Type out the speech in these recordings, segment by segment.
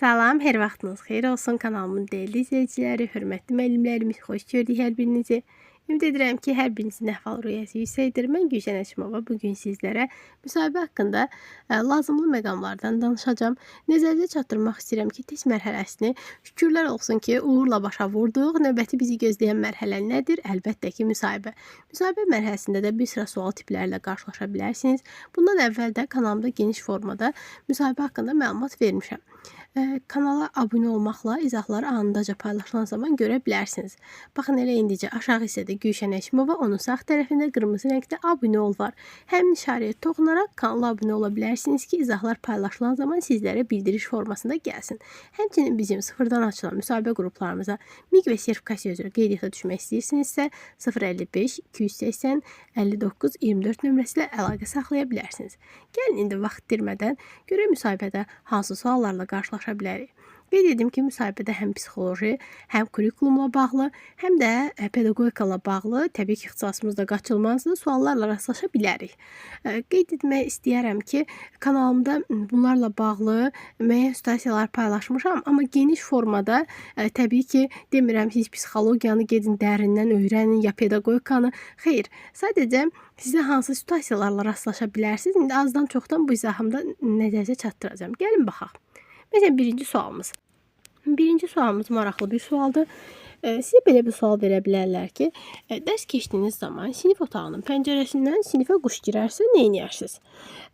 Salam, hər vaxtınız xeyir olsun kanalımın dəyərli izləyiciləri, hörmətli müəllimlərimiz, xoş gördük hər birinizi. Ümid edirəm ki, hər birinizin əhval ruhiyyəsi yüksəkdir. Mən Gülşən Əşimova bugün sizlərə müsahibə haqqında ə, lazımlı məqamlardan danışacağam. Nəzərinizə çatdırmaq istəyirəm ki, test mərhələsini şükürlər olsun ki, uğurla başa vurduq. Növbəti bizi gözləyən mərhələ nədir? Əlbəttə ki, müsahibə. Müsahibə mərhələsində də bir sıra sual tipləri ilə qarşılaşa bilərsiniz. Bundan əvvəl də kanalımda geniş formada müsahibə haqqında məlumat vermişəm. Ə, kanala abunə olmaqla izahları anındaca paylaşılan zaman görə bilərsiniz. Baxın elə indicə aşağı hissədə Gülşən Əşimova, onun sağ tərəfində qırmızı rəngdə abunə ol var. Həmin işarəyə toxunaraq kanala abunə ola bilərsiniz ki, izahlar paylaşılan zaman sizlərə bildiriş formasında gəlsin. Həmçinin bizim sıfırdan açılan müsahibə qruplarımıza MİQ və sertifikasiya üzrə qeydiyyata düşmək istəyirsinizsə 055 280 59 24 nömrəsi ilə əlaqə saxlaya bilərsiniz. Gəlin indi vaxt itirmədən görək müsahibədə hansı suallarla qarşılaşa bilərik. Qeyd edim ki, müsahibədə həm psixoloji, həm kurikulumla bağlı, həm də ə, pedaqogika bağlı, təbii ki, ixtisasımızda qaçılmazdır, suallarla rastlaşa bilərik. Ə, Qeyd etmək istəyirəm ki, kanalımda bunlarla bağlı müəyyən situasiyalar paylaşmışam, amma geniş formada ə, təbii ki, demirəm siz psixologiyanı gedin dərindən öyrənin ya pedaqogikanı. Xeyr, sadəcə sizə hansı situasiyalarla rastlaşa bilərsiniz? İndi azdan çoxdan bu izahımda nəzərinizə çatdıracağam. Gəlin baxaq. Məsələn, birinci sualımız. Birinci sualımız maraqlı bir sualdır. Ə, Sizə belə bir sual verə bilərlər ki, ə, dərs keçdiyiniz zaman sinif otağının pəncərəsindən sinifə quş girərsə nə edərsiniz?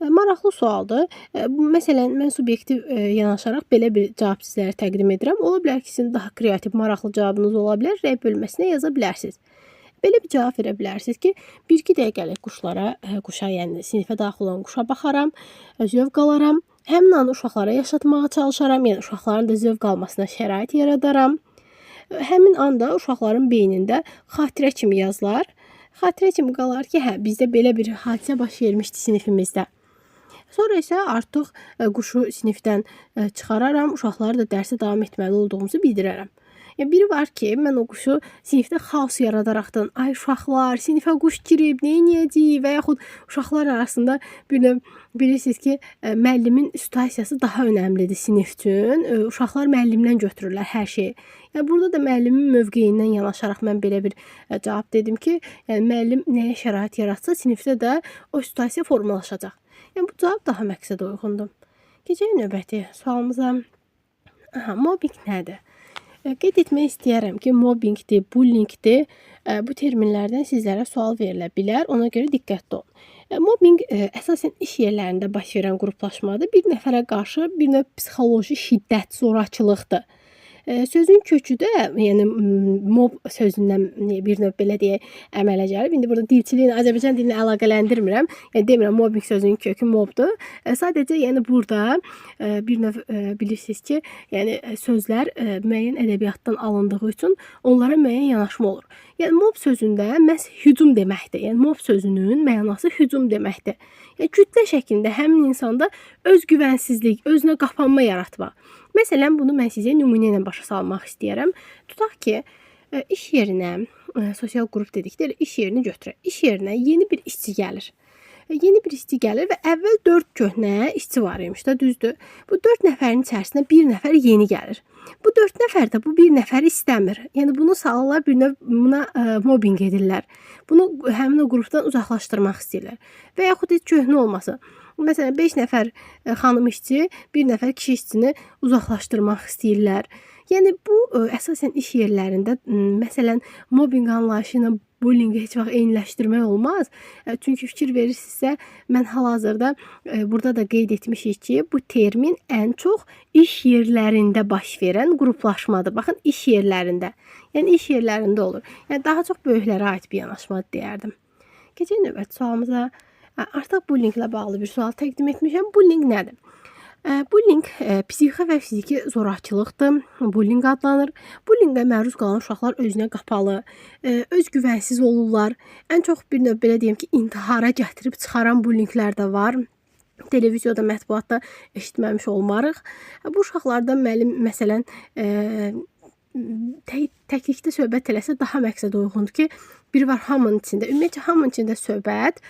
Ə, Maraqlı sualdır. Bu məsələn mən subyektiv yanaşaraq belə bir cavab sizlərə təqdim edirəm. Ola bilər ki, sizin daha kreativ, maraqlı cavabınız ola bilər. Rəy bölməsinə yaza bilərsiniz. Belə bir cavab verə bilərsiniz ki, 1-2 dəqiqəlik quşlara, quşa, yəni sinifə daxil olan quşa baxaram, zövq alaram. Həmin anı uşaqlara yaşatmağa çalışaram, yəni uşaqların da zövq almasına şərait yaradaram. Həmin anda uşaqların beynində xatirə kimi yazılar. Xatirə kimi qalar ki, hə, bizdə belə bir hadisə baş vermişdi sinifimizdə. Sonra isə artıq ə, quşu sinifdən ə, çıxararam, uşaqlara da dərsə davam etməli olduğumuzu bildirərəm. Ya biri var ki, mən o quşu sinifdə xaos yaradaraqdan, ay uşaqlar, sinifə quş girib, nə edəcəyik və yaxud uşaqlar arasında bir növ bilirsiniz ki, ə, müəllimin situasiyası daha önəmlidir sinif üçün. Ə, Uşaqlar müəllimdən götürürlər hər şeyi. Yəni burada da müəllimin mövqeyindən yanaşaraq mən belə bir ə, cavab dedim ki, yəni müəllim nəyə şərait yaratsa, sinifdə də o situasiya formalaşacaq. Yəni bu cavab daha məqsədə uyğundur. Keçək növbəti sualımıza. Aha, mobbinq nədir? Qeyd etmək istəyirəm ki, mobbinqdir, bullyingdir. Bu terminlərdən sizlərə sual verilə bilər. Ona görə diqqətli olun. Ə, Mobbinq ə, əsasən iş yerlərində baş verən qruplaşmadır. Bir nəfərə qarşı bir növ psixoloji şiddət, zorakılıqdır. Sözün kökü də, yəni mob sözündən bir növ belə deyək, əmələ gəlib. İndi burada dilçiliyi Azərbaycan dilinə əlaqələndirmirəm. Yəni demirəm mobbinq sözünün kökü mobdur. Sadəcə yəni burada bir növ bilirsiniz ki, yəni sözlər müəyyən ədəbiyyatdan alındığı üçün onlara müəyyən yanaşma olur. Yəni mob sözündə məhz hücum deməkdir. Yəni mob sözünün mənası hücum deməkdir. Yəni kütlə şəklində həmin insanda özgüvənsizlik, özünə qapanma yaratmaq. Məsələn, bunu mən sizə nümunə ilə başa salmaq istəyirəm. Tutaq ki, ə, iş yerinə, ə, sosial qrup dedikdə iş yerini götürək. İş yerinə yeni bir işçi gəlir. E, Yeni bir işçi gəlir və əvvəl 4 köhnə işçi var imiş da, düzdür? Bu 4 nəfərin içərisinə bir nəfər yeni gəlir. Bu 4 nəfər də bu bir nəfəri istəmir. Yəni bunu salırlar bir növ buna ə, mobbinq edirlər. Bunu həmin o qrupdan uzaqlaşdırmaq istəyirlər. Və yaxud heç köhnə olmasa. Məsələn 5 nəfər ə, xanım işçi, bir nəfər kişi işçini uzaqlaşdırmaq istəyirlər. Yəni bu ə, əsasən iş yerlərində məsələn mobbinq anlayışı ilə bullyinqi heç vaxt eyniləşdirmək olmaz. Ə, Çünki fikir verirsinizsə, mən hal-hazırda burada da qeyd etmişik ki, bu termin ən çox iş yerlərində baş verən qruplaşmadır. Baxın, iş yerlərində. Yəni iş yerlərində olur. Yəni daha çox böyüklərə aid bir yanaşmadır deyərdim. Keçək növbəti sualımıza. Artıq bullyinqlə bağlı bir sual təqdim etmişəm. Bullyinq nədir? Ə, psixi və fiziki zorakılıqdır. Bullyinq adlanır. Bullyinqə məruz qalan uşaqlar özünə qapalı, ə, özgüvənsiz olurlar. Ən çox bir növ belə deyim ki, intihara gətirib çıxaran bullyinqlər də var. Televiziyada, mətbuatda eşitməmiş olmarıq. Bu uşaqlardan müəllim məsələn tək, təklikdə söhbət eləsə daha məqsədə uyğundur ki, biri var hamının içində. Ümumiyyətlə hamının içində söhbət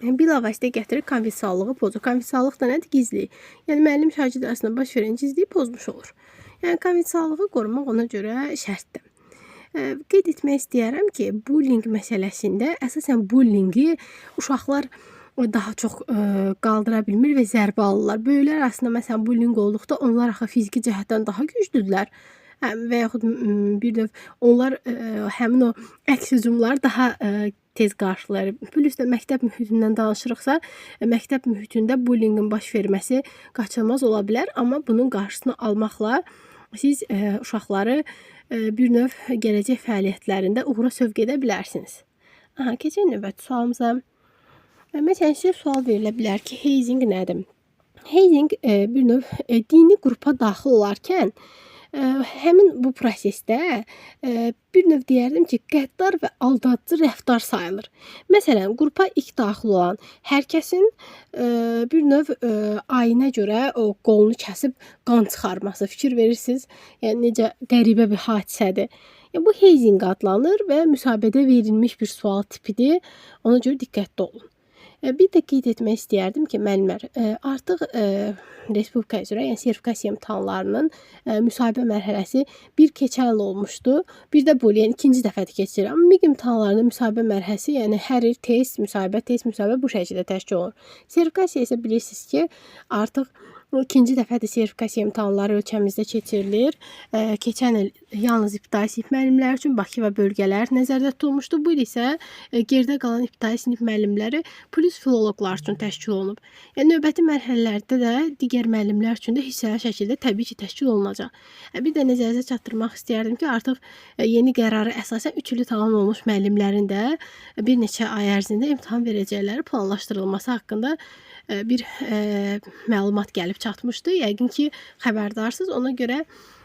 bilavasitə gətirib konfidensiallığı pozur. Konfidensiallıq da nədir? Gizlilik. Yəni müəllim şagird arasında baş verən gizliyi pozmuş olur. Yəni konfidensiallığı qorumaq ona görə şərtdir. Qeyd etmək istəyirəm ki, bullying məsələsində əsasən bullyingi uşaqlar daha çox ə, qaldıra bilmir və zərbə alırlar. Böyüklər arasında məsələn bullying olduqda onlar axı fiziki cəhətdən daha güclüdürlər. Və yaxud bir növ onlar ə, həmin o əks hücumları daha ə, tez qarşılayır. Plus da məktəb mühitindən danışırıqsa, ə, məktəb mühitində bullyingin baş verməsi qaçılmaz ola bilər, amma bunun qarşısını almaqla siz ə, uşaqları ə, bir növ gələcək fəaliyyətlərində uğura sövq edə bilərsiniz. Aha, keçək növbəti sualımıza. Məsələn, sizə sual verilə bilər ki, hazing nədir? Hazing e, bir növ e, dini qrupa daxil olarkən e, həmin bu prosesdə e, bir növ deyərdim ki, qəddar və aldadıcı rəftar sayılır. Məsələn, qrupa ilk daxil olan hər kəsin e, bir növ e, ayinə görə o qolunu kəsib qan çıxarması fikir verirsiniz. Yəni necə qəribə bir hadisədir. Yəni bu hazing adlanır və müsahibədə verilmiş bir sual tipidir. Ona görə diqqətli olun. E, Bir də qeyd etmək istəyərdim ki, müəllimlər, e, artıq e, respublika üzrə, yəni sertifikasiya imtahanlarının müsahibə mərhələsi bir keçən il olmuşdu. Bir də bu yəni ikinci dəfədir keçirir. Amma MİQ imtahanlarının müsahibə mərhələsi, yəni hər il test, müsahibə, test, müsahibə bu şəkildə təşkil olunur. Sertifikasiya isə bilirsiniz ki, artıq ikinci dəfədir sertifikasiya imtahanları ölkəmizdə keçirilir. Ə, keçən il yalnız ibtidai sinif müəllimləri üçün Bakı və bölgələr nəzərdə tutulmuşdu. Bu il isə ə, geridə qalan ibtidai sinif müəllimləri plus filoloqlar üçün təşkil olunub. Yəni növbəti mərhələlərdə də digər müəllimlər üçün də hissəli şəkildə təbii ki, təşkil olunacaq. Ə, Bir də nəzərinizə çatdırmaq istəyərdim ki, artıq yeni qərarı əsasən 3 ili tamam olmuş müəllimlərin də bir neçə ay ərzində imtahan verəcəkləri planlaşdırılması haqqında bir məlumat gəlib çatmışdı. Yəqin ki, xəbərdarsınız. Ona görə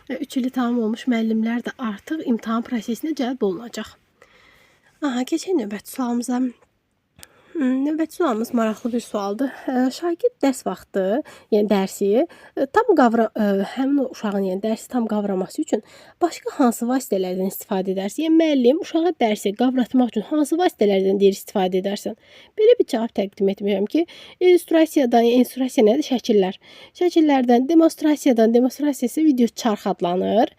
3 ili tamam olmuş müəllimlər də artıq imtahan prosesinə cəlb olunacaq. Aha, keçək növbəti sualımıza. Növbəti sualımız maraqlı bir sualdır. Şagird dərs vaxtı, yəni dərsi tam qavra həmin o uşağın yəni dərsi tam qavraması üçün başqa hansı vasitələrdən istifadə edərsən? Yəni müəllim uşağa dərsi qavratmaq üçün hansı vasitələrdən deyir istifadə edərsən? Belə bir cavab təqdim etmişəm ki, illüstrasiyadan, yəni illüstrasiya nədir? Şəkillər. Şəkillərdən, demonstrasiyadan, demonstrasiya isə video çarx adlanır.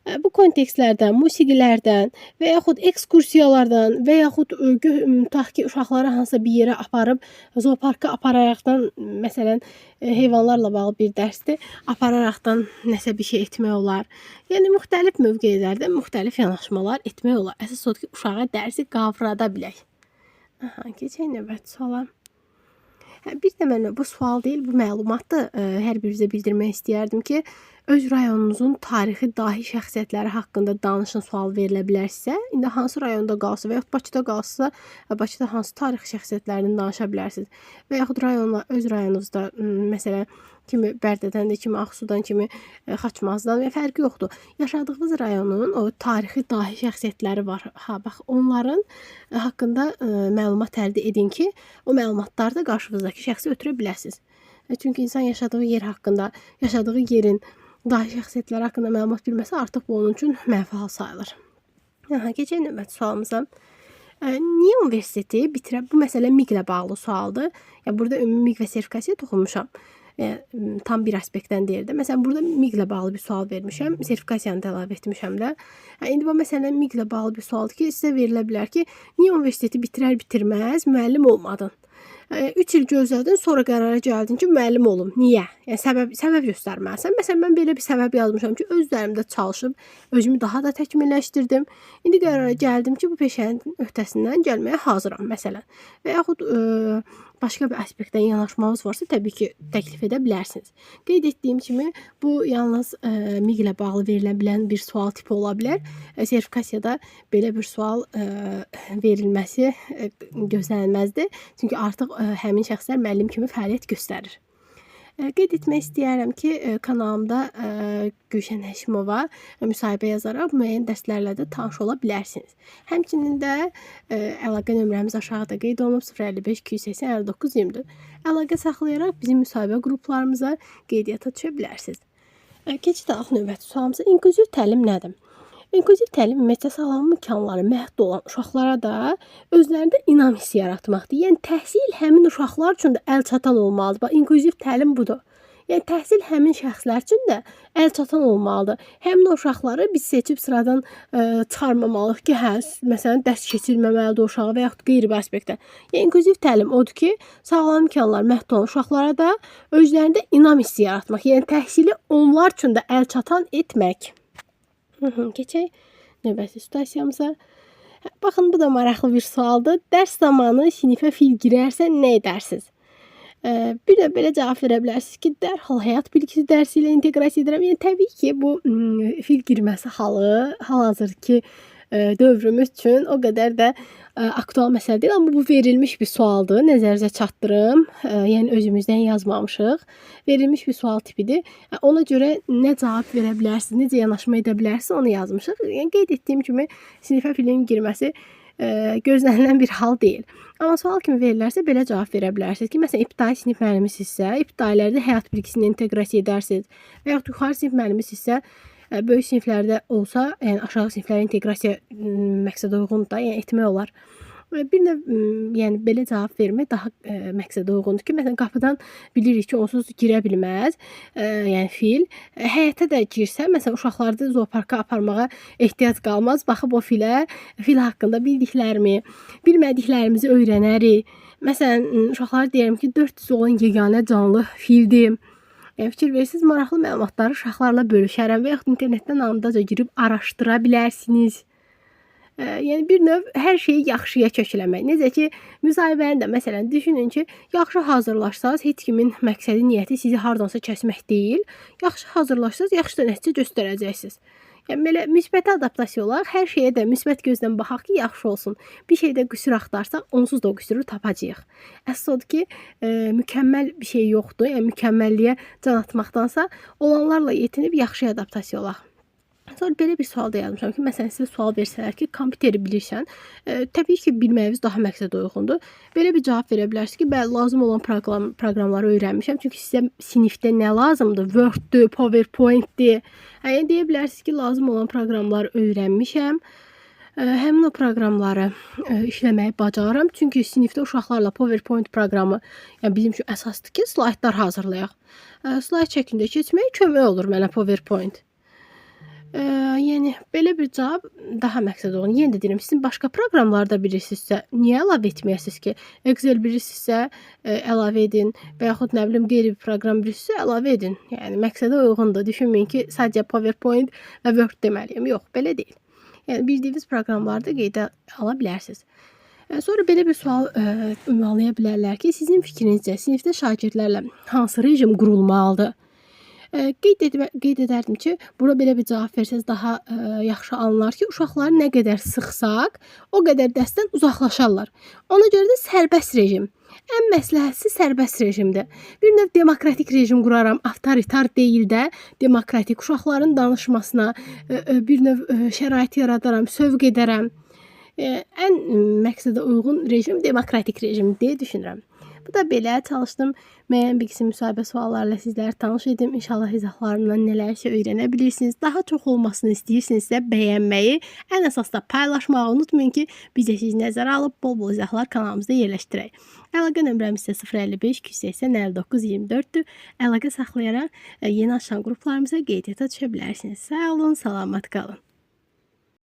Bu kontekstlərdən, musiqilərdən və yaxud ekskursiyalardan və yaxud tutaq ki, uşaqları hansısa bir yerə aparıb zooparka apararaqdan məsələn heyvanlarla bağlı bir dərsdir, apararaqdan nəsə bir şey etmək olar. Yəni müxtəlif mövqelərdə müxtəlif yanaşmalar etmək olar. Əsas odur ki, uşağa dərsi qavrada bilək. Aha, keçək növbəti suala. Hə, bir də mən bu sual deyil, bu məlumatı ə, hər birinizə bildirmək istəyərdim ki, öz rayonunuzun tarixi dahi şəxsiyyətləri haqqında danışın sual verilə bilərsə, indi hansı rayonda qalsa və yaxud Bakıda qalsa, ə, Bakıda hansı tarixi şəxsiyyətlərindən danışa bilərsiniz. Və yaxud rayonla öz rayonunuzda m, məsələn kimi Bərdədən də, kimi Ağsudan, kimi ə, Xaçmazdan və fərqi yoxdur. Yaşadığınız rayonun o tarixi dahi şəxsiyyətləri var. Ha, bax onların ə, haqqında ə, məlumat əldə edin ki, o məlumatları da qarşınızdakı şəxsi ötürə biləsiniz. E, Çünki insan yaşadığı yer haqqında, yaşadığı yerin dahi şəxsiyyətləri haqqında məlumat bilməsə artıq bu onun üçün mənfi sayılır. Aha, keçək növbəti sualımıza. Niyə universiteti bitirə? Bu məsələ MİQ-lə bağlı sualdır. Ya burada ümumi MİQ və sertifikasiyaya toxunmuşam. M, tam bir aspektdən deyil də. Məsələn, burada MİQ-lə bağlı bir sual vermişəm, sertifikasiyanı da əlavə etmişəm də. Hə, indi bu məsələn MİQ-lə bağlı bir sualdır ki, sizə verilə bilər ki, niyə universiteti bitirər bitirməz müəllim olmadın? 3 il gözlədin, sonra qərara gəldin ki, müəllim olum. Niyə? Yəni səbəb səbəb göstərməlisən. Məsələn, mən belə bir səbəb yazmışam ki, öz üzərimdə çalışıb özümü daha da təkmilləşdirdim. İndi qərara gəldim ki, bu peşənin öhdəsindən gəlməyə hazıram məsələn. Və yaxud ə, başqa bir aspektdən yanaşmanız varsa, təbii ki, təklif edə bilərsiniz. Qeyd etdiyim kimi, bu yalnız ə, MİQ ilə bağlı verilən bilən bir sual tipi ola bilər. Ə, Sertifikasiyada belə bir sual ə, verilməsi ə, gözlənilməzdir. Çünki artıq ə, həmin şəxslər müəllim kimi fəaliyyət göstərir. Qeyd etmək istəyirəm ki, ə, kanalımda ə, Gülşən Həşimova ə, müsahibə yazaraq müəyyən dərslərlə də tanış ola bilərsiniz. Həmçinin də əlaqə nömrəmiz aşağıda qeyd olunub 055 280 59 24. Əlaqə saxlayaraq bizim müsahibə qruplarımıza qeydiyyata düşə bilərsiniz. Keçid alaq növbəti sualımıza. İnklüziv təlim nədir? İnklüziv təlim ümumiyyətcə sağlam imkanları məhdud olan uşaqlara da özlərində inam hissi yaratmaqdır. Yəni təhsil həmin uşaqlar üçün də əlçatan olmalıdır. Bax, inklüziv təlim budur. Yəni təhsil həmin şəxslər üçün də əlçatan olmalıdır. Həmin o uşaqları biz seçib sıradan ə, çıxarmamalıyıq ki, hə, məsələn, dərs keçirməməlidir o uşağa və yaxud qeyri bir aspektdə. Yəni inklüziv təlim odur ki, sağlam imkanlar məhdud olan uşaqlara da özlərində inam hissi yaratmaq, yəni təhsili onlar üçün də əlçatan etmək. Keçək növbəti situasiyamıza. Baxın, bu da maraqlı bir sualdır. Dərs zamanı sinifə fil girərsə nə edərsiniz? Bir də belə cavab verə bilərsiniz ki, dərhal həyat bilgisi dərsi ilə inteqrasiya edirəm. Yəni təbii ki, bu ımm, fil girməsi halı hal-hazırki eee, dövrümüz üçün o qədər də eee, aktual məsələ deyil, amma bu verilmiş bir sualdır. Nəzərinizə çatdırım. Eee, yəni özümüzdən yazmamışıq. Verilmiş bir sual tipidir. Ə, Ona görə nə cavab verə bilərsiniz, necə yanaşma edə bilərsiniz, onu yazmışıq. Yəni qeyd etdiyim kimi sinifə filin girməsi eee, gözlənilən bir hal deyil. Amma sual kimi verilərsə belə cavab verə bilərsiniz ki, məsələn, ibtidai sinif müəllimisinizsə, ibtidailərdə həyat bilgisini inteqrasiya edərsiniz və yaxud yuxarı sinif müəllimisinizsə, ə, böyük siniflərdə olsa, yəni aşağı siniflərə inteqrasiya məqsədə uyğundur da, yəni etmək olar. Bir ımm, yəni belə cavab vermək daha eee, məqsədə uyğundur ki, məsələn, qapıdan bilirik ki, onsuz girə bilməz, yəni fil. Ə, Həyətə də girsə, məsələn, uşaqları zooparka aparmağa ehtiyac qalmaz. Baxıb o filə, fil haqqında bildiklərimi, bilmədiklərimizi öyrənərik. Məsələn, uşaqlara deyərəm ki, 400 olan yeganə canlı fildir. Yəni fikir verirsiniz, maraqlı məlumatları uşaqlarla bölüşərəm və yaxud internetdən andaca girib araşdıra bilərsiniz. Eee, yəni bir növ hər şeyi yaxşıya kökləmək. Necə ki, müsahibəni də məsələn düşünün ki, yaxşı hazırlaşsaz heç kimin məqsədi, niyyəti sizi hardansa kəsmək deyil. Yaxşı hazırlaşsaz yaxşı da nəticə göstərəcəksiniz. Yəni belə müsbət adaptasiya olaraq hər şeyə də müsbət gözlə baxaq ki, yaxşı olsun. Bir şeydə qüsur axtarsaq, onsuz da o qüsuru tapacağıq. Əsas odur ki, eee, mükəmməl bir şey yoxdur. Yəni mükəmməlliyə can atmaqdansa olanlarla yetinib yaxşıya adaptasiya olaq. Sonra belə bir sual da yazmışam ki, məsələn, sizə sual versələr ki, kompüteri bilirsən, eee, təbii ki, bilməyiniz daha məqsədə uyğundur. Belə bir cavab verə bilərsiniz ki, bəli, lazım olan proqram proqramları öyrənmişəm. Çünki sizə sinifdə nə lazımdır? Word-dür, PowerPoint-dir. Yəni deyə bilərsiniz ki, lazım olan proqramları öyrənmişəm. Eee, həmin o proqramları, eee, işləməyi bacarıram. Çünki sinifdə uşaqlarla PowerPoint proqramı, yəni bizim üçün əsasdır ki, slaydlar hazırlayaq. Eee, slayd şəklində keçmək kömək olur mənə PowerPoint. Bir cavab daha məqsədə uyğun. Yenə də deyirəm, sizin başqa proqramları da bilirsinizsə, niyə əlavə etməyəsiniz ki? Excel bilirsinizsə, eee, əlavə edin və yaxud nə bilim qeyri bir proqram bilirsinizsə, əlavə edin. Yəni məqsədə uyğundur. Düşünməyin ki, sadəcə PowerPoint və Word deməliyəm. Yox, belə deyil. Yəni bildiyiniz proqramları da qeydə ala bilərsiniz. Eee, sonra belə bir sual, eee, ünvanlaya bilərlər ki, sizin fikrinizcə sinifdə şagirdlərlə hansı rejim qurulmalıdır? Qeyd etmə qeyd edərdim ki, bura belə bir cavab versəz daha, eee, yaxşı alınar ki, uşaqları nə qədər sıxsaq, o qədər dərsdən uzaqlaşarlar. Ona görə də sərbəst rejim. Ən məsləhətlisi sərbəst rejimdir. Bir növ demokratik rejim quraram, avtoritar deyil də, demokratik uşaqların danışmasına, eee, eee, bir növ, eee, şərait yaradaram, sövq edərəm. Ən məqsədə uyğun rejim demokratik rejimdir deyə düşünürəm. Bu da belə çalışdım müəyyən bilgisi müsahibə suallarla sizləri tanış edim. İnşallah izahlarımdan nələrsə öyrənə bilirsiniz. Daha çox olmasını istəyirsinizsə bəyənməyi, ən əsas da paylaşmağı unutmayın ki, biz də sizi nəzərə alıb bol-bol izahlar kanalımızda yerləşdirək. Əlaqə nömrəm isə 055 280 59 24-dür. Əlaqə saxlayaraq eee, yeni açılan qruplarımıza qeydiyyata düşə bilərsiniz. Sağ olun, salamat qalın.